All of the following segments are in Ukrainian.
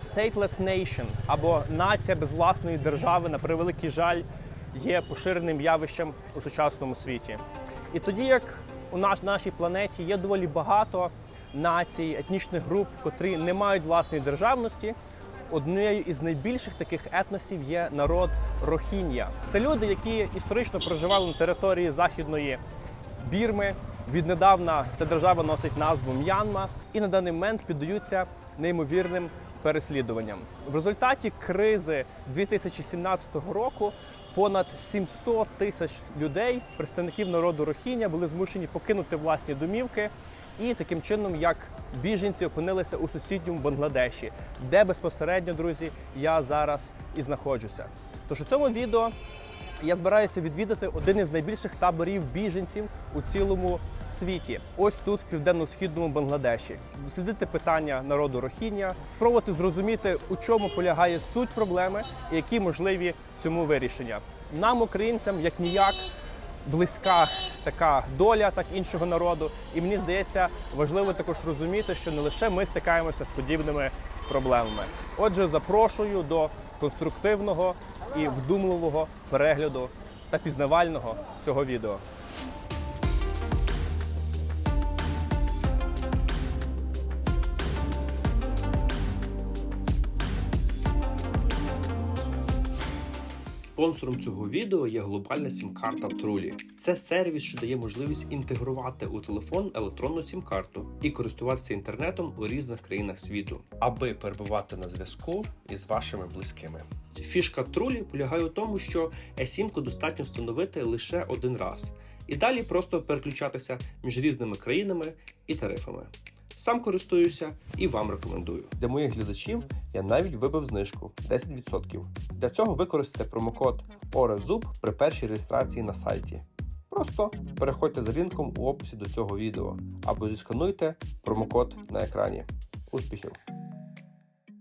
Stateless nation або нація без власної держави, на превеликий жаль, є поширеним явищем у сучасному світі. І тоді як у наш, нашій планеті є доволі багато націй, етнічних груп, котрі не мають власної державності, однією із найбільших таких етносів є народ Рохін'я. Це люди, які історично проживали на території західної Бірми. Віднедавна ця держава носить назву М'янма і на даний момент піддаються неймовірним переслідуванням. В результаті кризи 2017 року понад 700 тисяч людей, представників народу Рохіння, були змушені покинути власні домівки. І таким чином, як біженці опинилися у сусідньому Бангладеші, де безпосередньо, друзі, я зараз і знаходжуся. Тож у цьому відео я збираюся відвідати один із найбільших таборів біженців у цілому світі. Ось тут, в південно-східному Бангладеші. Дослідити питання народу Рохіння, спробувати зрозуміти, у чому полягає суть проблеми і які можливі цьому вирішення. Нам, українцям, як ніяк. Близька така доля, так іншого народу, і мені здається, важливо також розуміти, що не лише ми стикаємося з подібними проблемами. Отже, запрошую до конструктивного і вдумливого перегляду та пізнавального цього відео. Спонсором цього відео є глобальна сім-карта Trully. Це сервіс, що дає можливість інтегрувати у телефон електронну сім-карту і користуватися інтернетом у різних країнах світу, аби перебувати на зв'язку із вашими близькими. Фішка Trully полягає у тому, що e-сімку достатньо встановити лише один раз, і далі просто переключатися між різними країнами і тарифами. Сам користуюся і вам рекомендую. Для моїх глядачів я навіть вибив знижку 10%. Для цього використайте промокод OREZUB при першій реєстрації на сайті. Просто переходьте за лінком у описі до цього відео або зіскануйте промокод на екрані. Успіхів!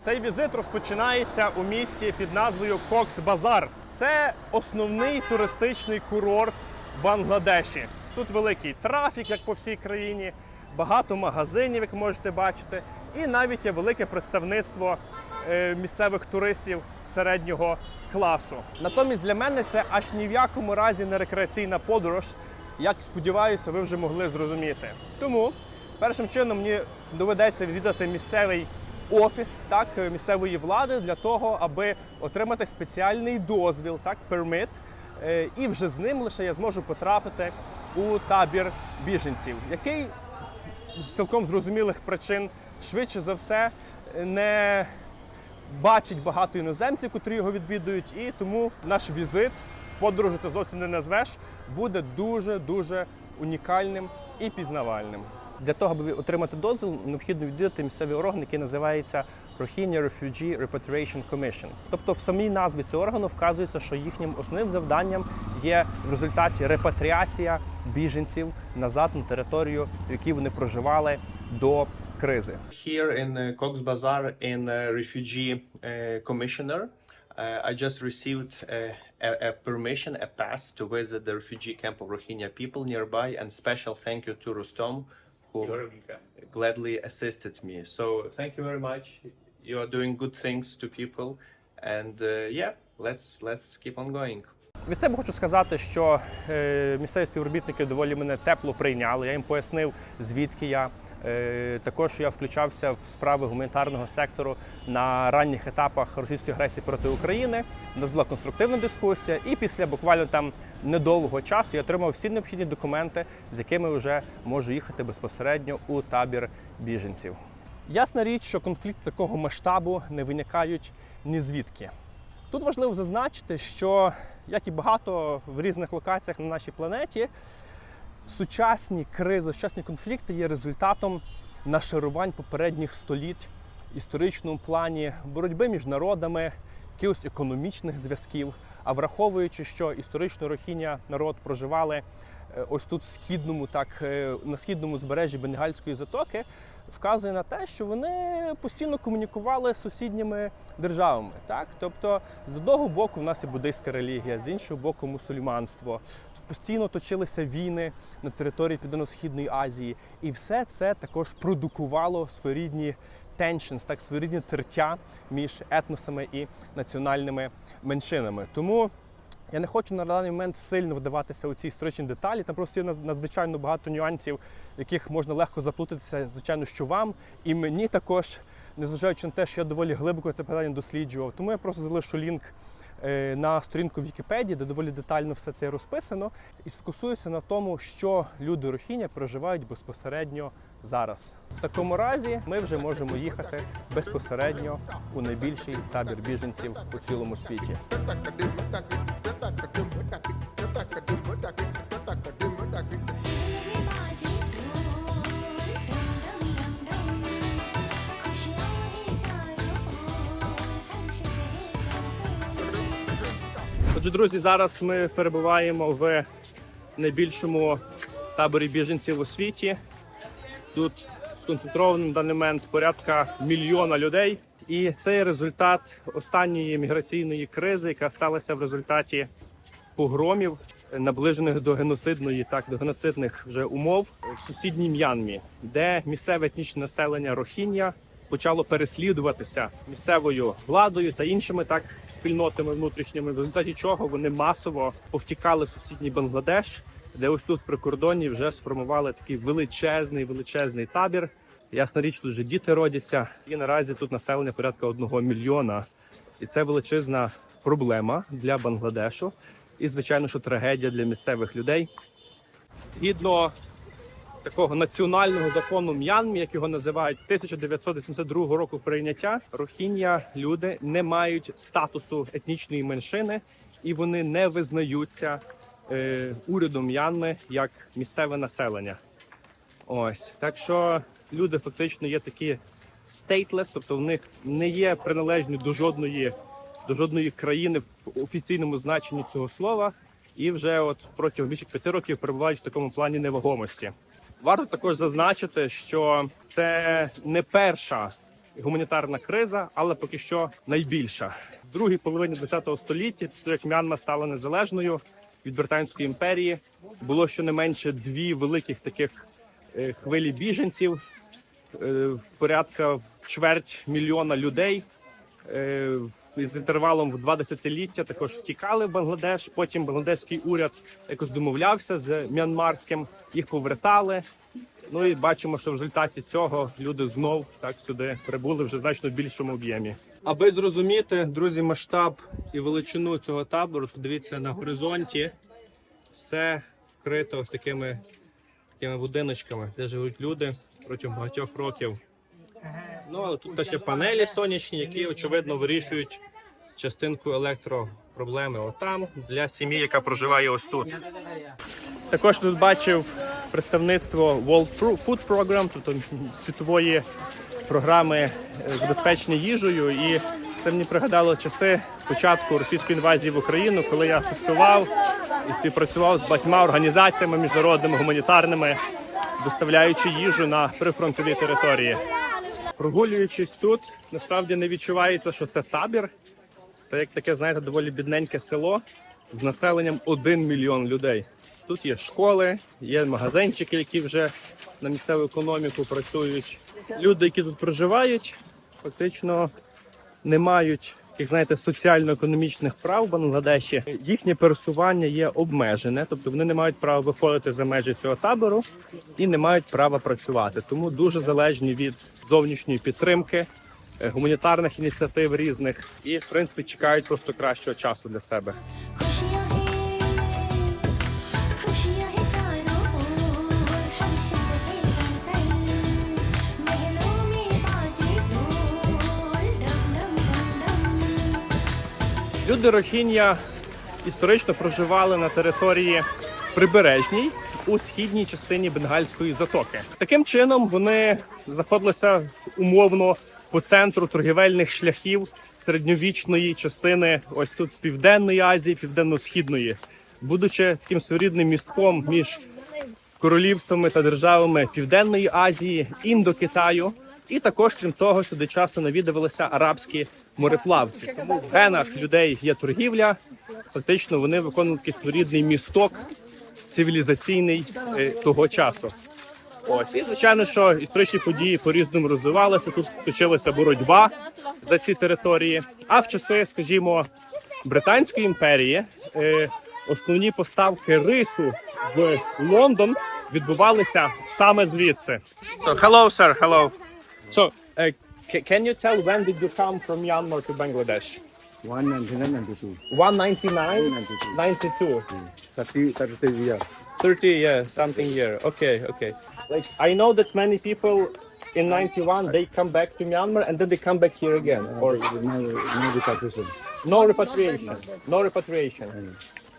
Цей візит розпочинається у місті під назвою Кокс Базар. Це основний туристичний курорт Бангладеші. Тут великий трафік, як по всій країні, багато магазинів, як можете бачити, і навіть є велике представництво е, місцевих туристів середнього класу. Натомість для мене це аж ні в якому разі не рекреаційна подорож, як сподіваюся, ви вже могли зрозуміти. Тому першим чином мені доведеться відвідати місцевий офіс так місцевої влади для того, аби отримати спеціальний дозвіл, так пермит, е, і вже з ним лише я зможу потрапити у табір біженців, який з цілком зрозумілих причин швидше за все не бачить багато іноземців, котрі його відвідують, і тому наш візит, подорожу це зовсім не назвеш, буде дуже дуже унікальним і пізнавальним. Для того, аби отримати дозвіл, необхідно відвідати місцевий орган, який називається Rohingya Refugee Repatriation Commission. Тобто в самій назві цього органу вказується, що їхнім основним завданням є в результаті репатріація біженців назад на територію, в якій вони проживали до кризи. Here in uh, Cox's Bazar in uh, Refugee uh, Commissioner, uh, I just received uh, a, a permission, a pass to visit the refugee camp of Rohingya people nearby, and special thank you to Rustom, who gladly assisted me. So thank you very much. You are doing good things to people, and uh, yeah, let's let's keep on going. Від себе хочу сказати, що е, місцеві співробітники доволі мене тепло прийняли. Я їм пояснив, звідки я. Е, також я включався в справи гуманітарного сектору на ранніх етапах російської агресії проти України. У нас була конструктивна дискусія, і після буквально там недовгого часу я отримав всі необхідні документи, з якими вже можу їхати безпосередньо у табір біженців. Ясна річ, що конфлікти такого масштабу не виникають ні звідки. Тут важливо зазначити, що як і багато в різних локаціях на нашій планеті, сучасні кризи, сучасні конфлікти є результатом нашарувань попередніх століть історичному плані, боротьби між народами, якихось економічних зв'язків. А враховуючи, що історично рохіня народ проживали ось тут в східному, так е, на східному збережжі Бенгальської затоки, вказує на те, що вони постійно комунікували з сусідніми державами. Так? Тобто, з одного боку, в нас є буддийська релігія, з іншого боку, мусульманство. Постійно точилися війни на території Південно-Східної Азії, і все це також продукувало своєрідні tensions, так своєрідні тертя між етносами і національними меншинами. Тому я не хочу на даний момент сильно вдаватися у ці історичні деталі. Там просто є надзвичайно багато нюансів, в яких можна легко заплутатися, звичайно, що вам і мені також, незважаючи на те, що я доволі глибоко це питання досліджував. Тому я просто залишу лінк е, на сторінку Вікіпедії, де доволі детально все це розписано, і сфокусуюся на тому, що люди Рохіня проживають безпосередньо зараз. В такому разі ми вже можемо їхати безпосередньо у найбільший табір біженців у цілому світі. Отже, друзі, зараз ми перебуваємо в найбільшому таборі біженців у світі. Тут сконцентровано на даний момент порядка мільйона людей. І це результат останньої міграційної кризи, яка сталася в результаті погромів, наближених до геноцидної, так до геноцидних вже умов в сусідній М'янмі, де місцеве етнічне населення Рохіння почало переслідуватися місцевою владою та іншими так спільнотами внутрішніми, в результаті чого вони масово повтікали в сусідній Бангладеш, де ось тут в прикордонні вже сформували такий величезний величезний табір. Ясна річ, тут вже діти родяться, і наразі тут населення порядка одного мільйона. І це величезна проблема для Бангладешу. І, звичайно, що трагедія для місцевих людей. Згідно такого національного закону М'янмі, як його називають, 1982 року прийняття, рохіння люди не мають статусу етнічної меншини і вони не визнаються урядом М'янми як місцеве населення. Ось так що люди фактично є такі stateless, тобто в них не є приналежні до жодної до жодної країни в офіційному значенні цього слова, і вже от протягом більше п'яти років перебувають в такому плані невагомості. Варто також зазначити, що це не перша гуманітарна криза, але поки що найбільша. В другій половині ХХ століття, як Мянма стала незалежною від Британської імперії, було щонайменше дві великих таких е, хвилі біженців, е, порядка чверть мільйона людей. е, З інтервалом в два десятиліття також втікали в Бангладеш. Потім бангладешський уряд якось домовлявся з мянмарським, їх повертали. Ну і бачимо, що в результаті цього люди знов так сюди прибули вже значно більшому об'ємі. Аби зрозуміти, друзі, масштаб і величину цього табору, дивіться на горизонті, все вкрито ось такими, такими будиночками, де живуть люди протягом багатьох років. Ну, тут ще панелі сонячні, які очевидно вирішують частинку електропроблеми отам для сім'ї, яка проживає ось тут. Також тут бачив представництво World Food Program, тобто світової програми е, забезпечення їжею. І це мені пригадало часи початку російської інвазії в Україну, коли я асистував і співпрацював з багатьма організаціями міжнародними гуманітарними, доставляючи їжу на прифронтові території. Прогулюючись тут, насправді не відчувається, що це табір. Це як таке, знаєте, доволі бідненьке село з населенням 1 мільйон людей. Тут є школи, є магазинчики, які вже на місцеву економіку працюють. Люди, які тут проживають, фактично не мають таких, знаєте, соціально-економічних прав в Бангладеші. Їхнє пересування є обмежене, тобто вони не мають права виходити за межі цього табору і не мають права працювати. Тому дуже залежні від зовнішньої підтримки, е, гуманітарних ініціатив різних і, в принципі, чекають просто кращого часу для себе. Люди Рохіння історично проживали на території прибережній у східній частині Бенгальської затоки. Таким чином вони знаходилися умовно по центру торгівельних шляхів середньовічної частини, ось тут Південної Азії, Південно-Східної, будучи таким своєрідним містком між королівствами та державами Південної Азії, Індокитаю. І також, крім того, сюди часто навідувалися арабські мореплавці. Тому в генах людей є торгівля. Фактично вони виконують такий своєрідний місток цивілізаційний е, того часу. Ось і звичайно, що історичні події по-різному розвивалися. Тут точилася боротьба за ці території. А в часи, скажімо, Британської імперії е, основні поставки рису в Лондон відбувалися саме звідси. So, hello, sir. Hello. So, uh, ca- can you tell when did you come from Myanmar to Bangladesh? 199 92. 199, 92. 30, 30 years. 30 yeah something year. Okay okay. Like i know that many people in 91 they come back to myanmar and then they come back here again or No, no repatriation. no repatriation. No repatriation.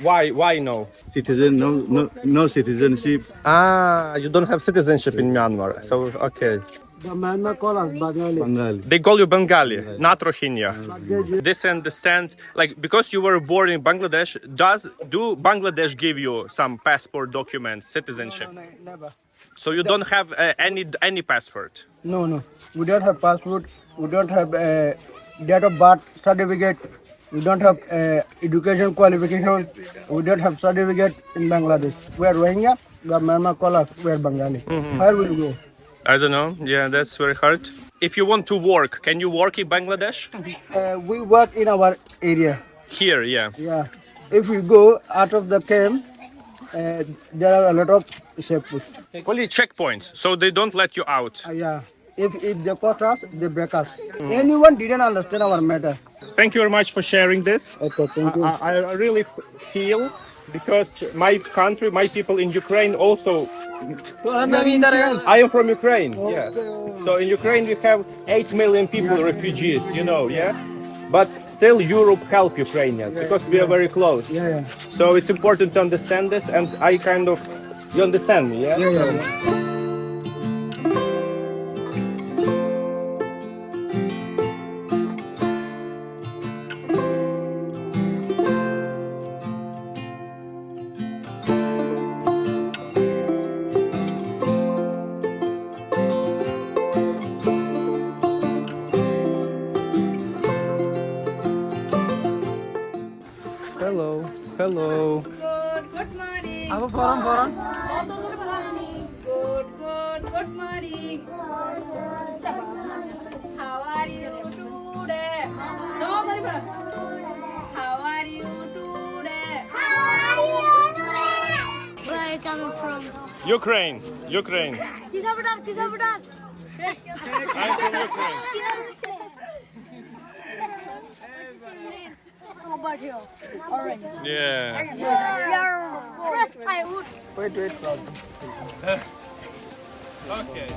Why why no? Citizen, no, no, no citizenship. ah you don't have citizenship in myanmar. So okay The Myanmar call us Bengali. Bengali. they call you bengali not rohingya this understand like because you were born in bangladesh does do bangladesh give you some passport documents citizenship No, never. so you don't have uh, any any passport No, no. We don't have passport. We don't have a date of birth certificate. We don't have uh, education qualification. We don't have certificate in Bangladesh. We are Rohingya. The Myanmar call us. We are Bengali. Where will you go? I don't know. Yeah, that's very hard. If you want to work, can you work in Bangladesh? Uh, we work in our area. Here, yeah. Yeah. If you go out of the camp, uh, there are a lot of safe posts. Only checkpoints, so they don't let you out. Uh, yeah. If, if they caught us, they break us. Anyone didn't understand our matter. Thank you very much for sharing this. Okay, thank you. I, I really feel because my country, my people in Ukraine also. I am from Ukraine. Yes. So in Ukraine we have eight million people refugees. You know, yeah. But still, Europe help Ukrainians because we are very close. Yeah, yeah. So it's important to understand this, and I kind of, you understand me, yeah? Yeah, Ukraine, Ukraine. Tisabudan, Tisabudan. I'm from Ukraine. About here. Orange. Yeah. Yes, I would. Okay.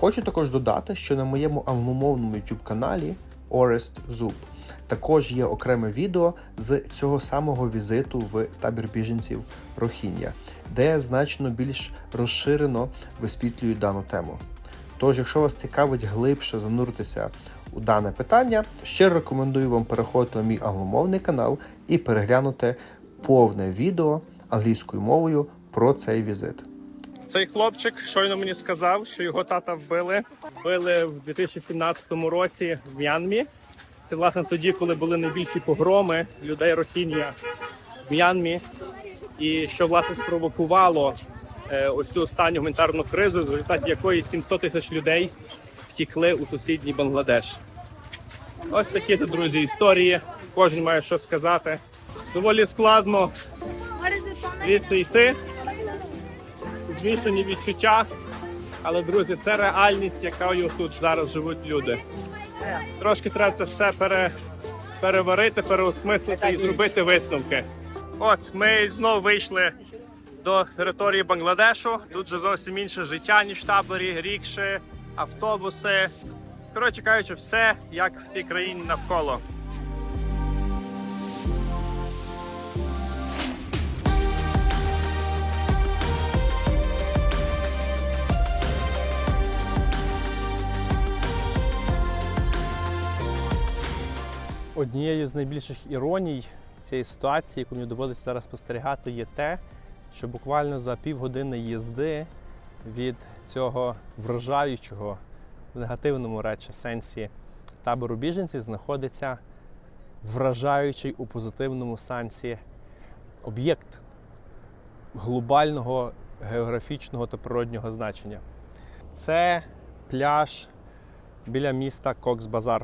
Хочу також додати, що на моєму англомовному youtube каналі Орест Зуб також є окреме відео з цього самого візиту в табір біженців Рохіння, де значно більш розширено висвітлюю дану тему. Тож, якщо вас цікавить глибше зануритися у дане питання, ще рекомендую вам переходити на мій англомовний канал і переглянути повне відео англійською мовою про цей візит. Цей хлопчик щойно мені сказав, що його тата вбили. Вбили в 2017 році в М'янмі. Це власне тоді, коли були найбільші погроми людей Рохінія в М'янмі. І що власне спровокувало е, ось цю останню гуманітарну кризу, в результаті якої 700 тисяч людей втікли у сусідній Бангладеш. Ось такі то, друзі, історії. Кожен має що сказати. Доволі складно звідси йти. Змішані відчуття. Але, друзі, це реальність, якою тут зараз живуть люди. Трошки треба це все пере, переварити, переосмислити і зробити висновки. От ми знову вийшли до території Бангладешу. Тут же зовсім інше життя, ніж в таборі, рікші, автобуси. Коротше кажучи, все як в цій країні навколо. Однією з найбільших іроній цієї ситуації, яку мені доводиться зараз спостерігати, є те, що буквально за півгодини їзди від цього вражаючого в негативному речі сенсі табору біженців знаходиться вражаючий у позитивному сенсі об'єкт глобального географічного та природнього значення. Це пляж біля міста Кокс-Базар.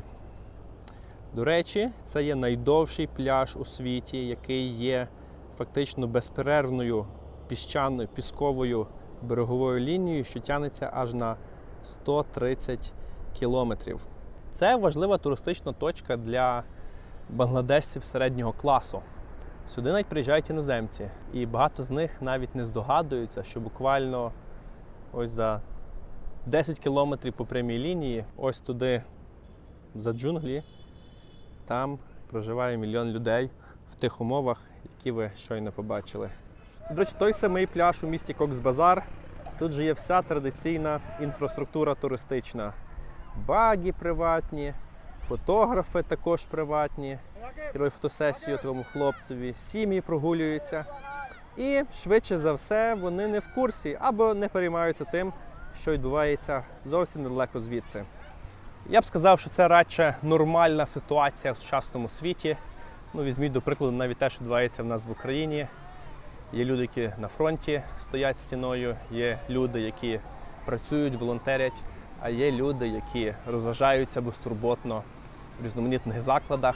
До речі, це є найдовший пляж у світі, який є фактично безперервною піщаною пісковою береговою лінією, що тягнеться аж на 130 кілометрів. Це важлива туристична точка для бангладешців середнього класу. Сюди навіть приїжджають іноземці, і багато з них навіть не здогадуються, що буквально ось за 10 кілометрів по прямій лінії, ось туди за джунглі, там проживає мільйон людей в тих умовах, які ви щойно побачили. Це, до речі, той самий пляж у місті Кокс-Базар. Тут же є вся традиційна інфраструктура туристична. Баги приватні, фотографи також приватні. Робить фотосесію тому хлопцеві, сім'ї прогулюються. І швидше за все вони не в курсі або не переймаються тим, що відбувається зовсім недалеко звідси. Я б сказав, що це радше нормальна ситуація в сучасному світі. Ну, візьміть до прикладу навіть те, що відбувається в нас в Україні. Є люди, які на фронті стоять стіною, є люди, які працюють, волонтерять, а є люди, які розважаються безтурботно в різноманітних закладах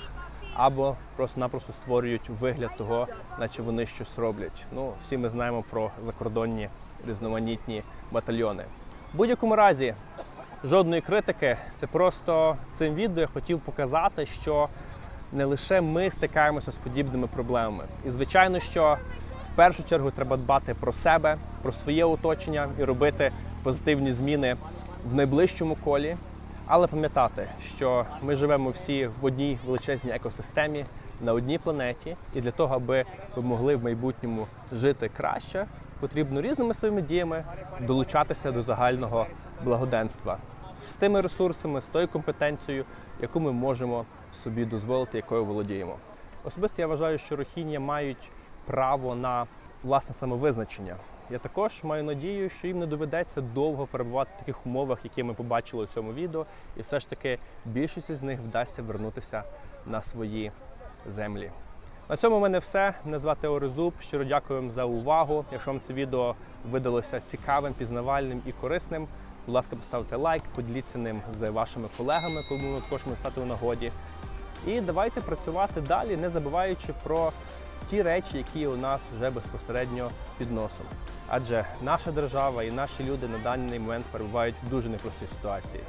або просто-напросто створюють вигляд того, наче вони щось роблять. Ну, всі ми знаємо про закордонні різноманітні батальйони. В будь-якому разі, жодної критики. Це просто цим відео я хотів показати, що не лише ми стикаємося з подібними проблемами. І звичайно, що в першу чергу треба дбати про себе, про своє оточення і робити позитивні зміни в найближчому колі. Але пам'ятати, що ми живемо всі в одній величезній екосистемі на одній планеті, і для того, аби ви могли в майбутньому жити краще, потрібно різними своїми діями долучатися до загального благоденства з тими ресурсами, з тою компетенцією, яку ми можемо собі дозволити, якою володіємо. Особисто я вважаю, що рохіння мають право на власне самовизначення. Я також маю надію, що їм не доведеться довго перебувати в таких умовах, які ми побачили у цьому відео, і все ж таки більшість з них вдасться вернутися на свої землі. На цьому в мене все. Мене звати Орезуб. Щиро дякую вам за увагу. Якщо вам це відео видалося цікавим, пізнавальним і корисним, будь ласка, поставте лайк, поділіться ним з вашими колегами, кому також може стати у нагоді. І давайте працювати далі, не забуваючи про ті речі, які у нас вже безпосередньо під носом. Адже наша держава і наші люди на даний момент перебувають в дуже непростій ситуації.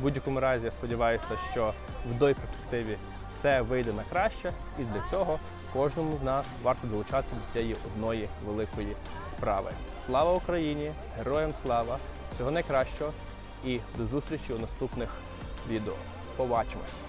В будь-якому разі я сподіваюся, що в той перспективі все вийде на краще, і для цього кожному з нас варто долучатися до цієї одної великої справи. Слава Україні! Героям слава! Всього найкращого і до зустрічі у наступних відео. Побачимось!